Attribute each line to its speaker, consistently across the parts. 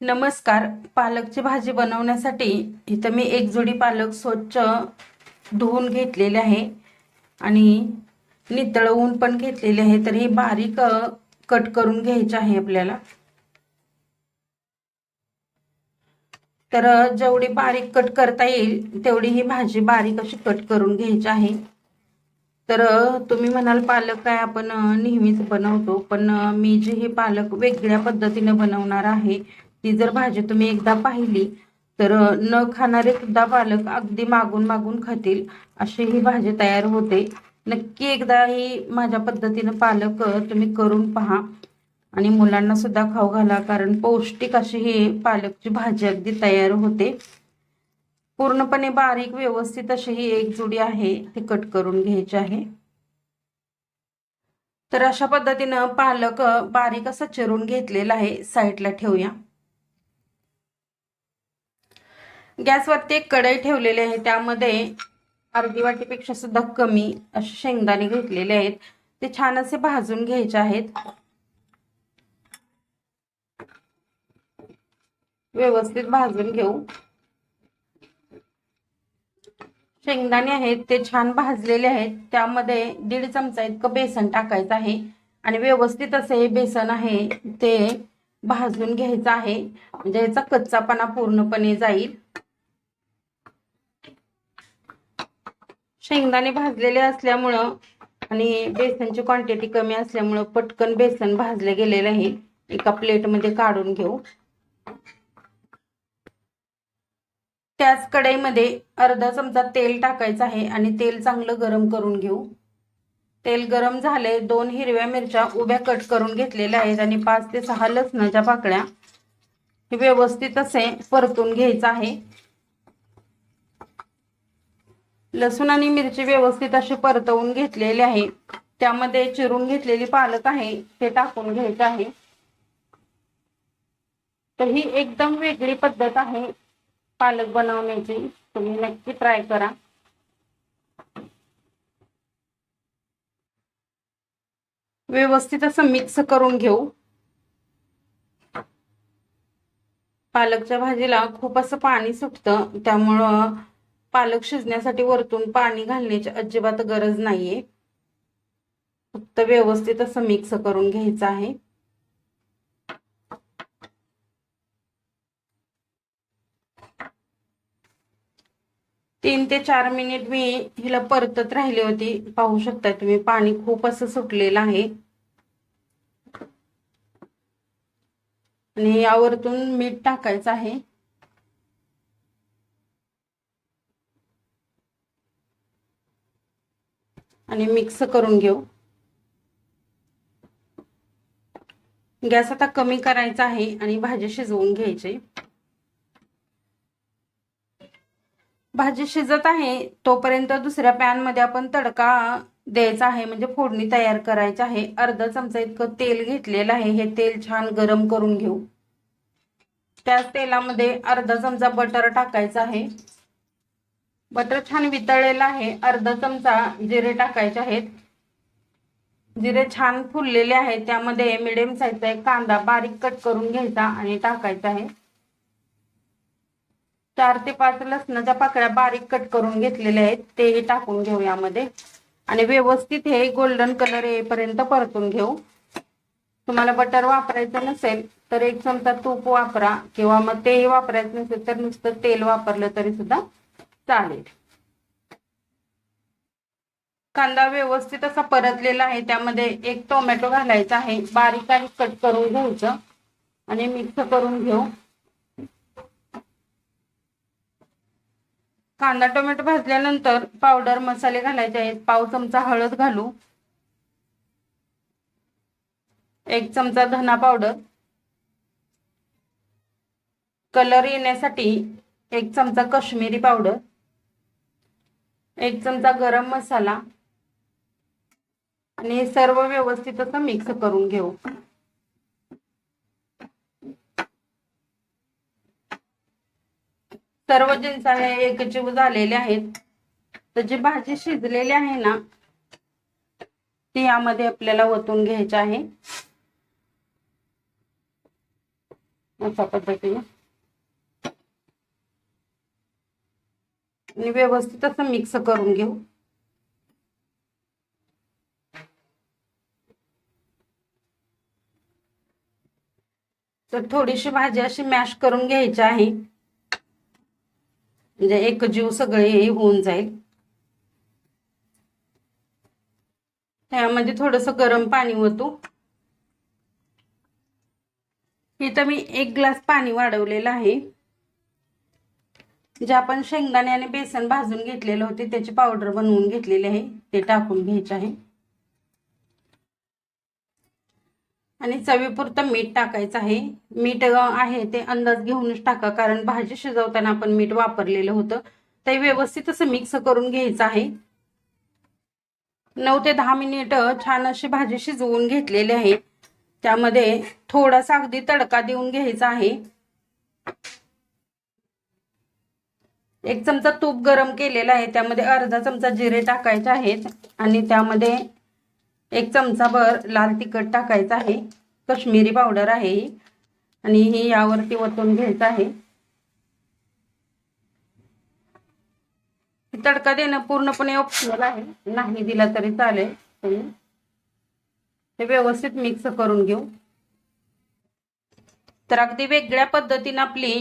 Speaker 1: नमस्कार. पालकची भाजी बनवण्यासाठी इथं मी एक जोडी पालक स्वच्छ धुवून घेतलेले आहे आणि नितळवून पण घेतलेले आहे. तर ही बारीक कट करून घ्यायचे आहे आपल्याला. तर जेवढी बारीक कट करता येईल तेवढी ही भाजी बारीक अशी कट करून घ्यायची आहे. तर तुम्ही म्हणाल पालक काय आपण नेहमीच बनवतो पण मी जी ही पालक वेगळ्या पद्धतीने बनवणार आहे ती जर भाजी तुम्ही एकदा पाहिली तर न खाणारे सुद्धा पालक अगदी मागून मागून खातील अशी ही भाजी तयार होते. नक्की एकदा ही माझ्या पद्धतीनं पालक तुम्ही करून पहा. आणि मुलांना सुद्धा खाऊ घाला कारण पौष्टिक अशी ही पालकची भाजी अगदी तयार होते. पूर्णपणे बारीक व्यवस्थित अशी ही एक जुडी आहे ती कट करून घ्यायची आहे. तर अशा पद्धतीनं पालक बारीक असं चिरून घेतलेला आहे. साईडला ठेवूया. गॅसवरती एक कढई ठेवलेली आहे. त्यामध्ये अर्धी वाटीपेक्षा सुद्धा कमी असे शेंगदाणे घेतलेले आहेत. ते छान असे भाजून घ्यायचे आहेत. व्यवस्थित भाजून घेऊ. शेंगदाणे आहेत ते छान भाजलेले आहेत. त्यामध्ये दीड चमचा इतकं बेसन टाकायचं आहे. आणि व्यवस्थित असे हे बेसन आहे ते भाजून घ्यायचं आहे. म्हणजे याचा कच्चापणा पूर्णपणे जाईल. शेंगदाणे भाजलेले असल्यामुळं आणि बेसनची क्वांटिटी कमी असल्यामुळं पटकन बेसन भाजले गेलेलं आहे. एका प्लेटमध्ये काढून घेऊ. त्याच कढईमध्ये अर्धा चमचा तेल टाकायचं आहे आणि तेल चांगलं गरम करून घेऊ. तेल गरम झाले दोन हिरव्या मिरच्या उभ्या कट करून घेतलेल्या आहेत आणि पाच ते सहा लसणाच्या पाकळ्या व्यवस्थित असे परतून घ्यायचं आहे. लसूण आणि मिरची व्यवस्थित अशी परतवून घेतलेली आहे. त्यामध्ये चिरून घेतलेली पालक आहे ते टाकून घ्यायचं आहे. तर ही एकदम वेगळी पद्धत आहे पालक बनवण्याची. तुम्ही नक्की ट्राय करा. व्यवस्थित असं मिक्स करून घेऊ. पालकच्या भाजीला खूप असं पाणी सुटतं त्यामुळं पालक शिजण्यासाठी वरतून पाणी घालण्याची अजिबात गरज नाहीये. फक्त व्यवस्थित असं मिक्स करून घ्यायचं आहे. तीन ते चार मिनिट मी हिला परतत राहिली होती. पाहू शकता तुम्ही पाणी खूप असं सुटलेलं आहे. आणि यावरतून मीठ टाकायचं आहे. आणि मिक्स करून घेऊ. गॅस आता कमी करायचा आहे आणि भाजी शिजवून घ्यायची. भाजी शिजत आहे तोपर्यंत दुसऱ्या पॅनमध्ये आपण तडका द्यायचा आहे म्हणजे फोडणी तयार करायची आहे. अर्धा चमचा इतकं तेल घेतलेलं आहे हे तेल छान गरम करून घेऊ. त्याच तेलामध्ये अर्धा चमचा बटर टाकायचा आहे. बटर छान वितळलेलं आहे. अर्धा चमचा जिरे टाकायचे आहेत. जिरे छान फुललेले आहेत. त्यामध्ये मिडियम साईजचा एक कांदा बारीक कट करून घ्यायचा आणि टाकायचा आहे. चार ते पाच लसणाच्या पाकळ्या बारीक कट करून घेतलेल्या आहेत. तेही टाकून घेऊ यामध्ये. आणि व्यवस्थित हे गोल्डन कलर येईपर्यंत परतून घेऊ. तुम्हाला बटर वापरायचं नसेल तर एक चमचा तूप वापरा किंवा मग तेही वापरायचं नसेल तर नुसतं तेल वापरलं तरी सुद्धा चालेल. कांदा व्यवस्थित असा परतलेला आहे. त्यामध्ये एक टोमॅटो घालायचा आहे. बारीक आणि कट करून घ्यायचं. आणि मिक्स करून घेऊ. कांदा टोमॅटो भाजल्यानंतर पावडर मसाले घालायचे आहेत. पाव चमचा हळद घालू. एक चमचा धना पावडर. कलर येण्यासाठी एक चमचा कश्मीरी पावडर. एक चमचा गरम मसाला. आणि हे सर्व व्यवस्थित असं मिक्स करून घेऊ. सर्व जिन्स एक एकजीव झालेले आहेत तर जी भाजी शिजलेली आहे ना ती यामध्ये आपल्याला ओतून घ्यायची आहे. अशा पद्धतीने. आणि व्यवस्थित असं मिक्स करून घेऊ. तर थोडीशी भाजी अशी मॅश करून घ्यायची आहे. म्हणजे एक जीव सगळे होऊन जाईल. त्यामध्ये थोडस गरम पाणी होतो इथं मी एक ग्लास पाणी वाढवलेलं आहे. जे आपण शेंगदाणे आणि बेसन भाजून घेतलेलं होते त्याची पावडर बनवून घेतलेली आहे. ते टाकून घ्यायचे आहे. आणि चवीपुरतं मीठ टाकायचं आहे. मीठ आहे ते अंदाज घेऊनच टाका कारण भाजी शिजवताना आपण मीठ वापरलेलं होतं. ते व्यवस्थित असं मिक्स करून घ्यायचं आहे. नऊ ते दहा मिनिट छान अशी भाजी शिजवून घेतलेली आहे. त्यामध्ये थोडासा अगदी तडका देऊन घ्यायचा आहे. एक चमचा तूप गरम केलेला आहे. त्यामध्ये अर्धा चमचा जिरे टाकायचे आहेत. आणि त्यामध्ये एक चमचाभर लाल तिखट टाकायचं आहे. कश्मीरी पावडर आहे. ही आणि ही यावरती वतून घ्यायचं आहे. तडका देणं पूर्णपणे ऑप्शनल आहे. नाही दिला तरी चालेल. हे व्यवस्थित मिक्स करून घेऊ. तर अगदी वेगळ्या पद्धतीनं आपली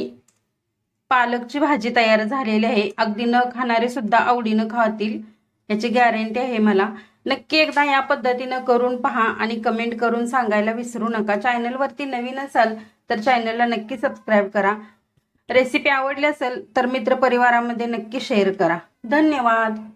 Speaker 1: पालकची भाजी तयार झालेली आहे. अगदी न खाणारे सुद्धा आवडीनं खातील. याची गॅरंटी आहे मला. नक्की एकदा या पद्धतीनं करून पहा आणि कमेंट करून सांगायला विसरू नका. चॅनलवरती नवीन असाल तर चॅनलला नक्की सबस्क्राईब करा. रेसिपी आवडली असेल तर मित्रपरिवारामध्ये नक्की शेअर करा. धन्यवाद.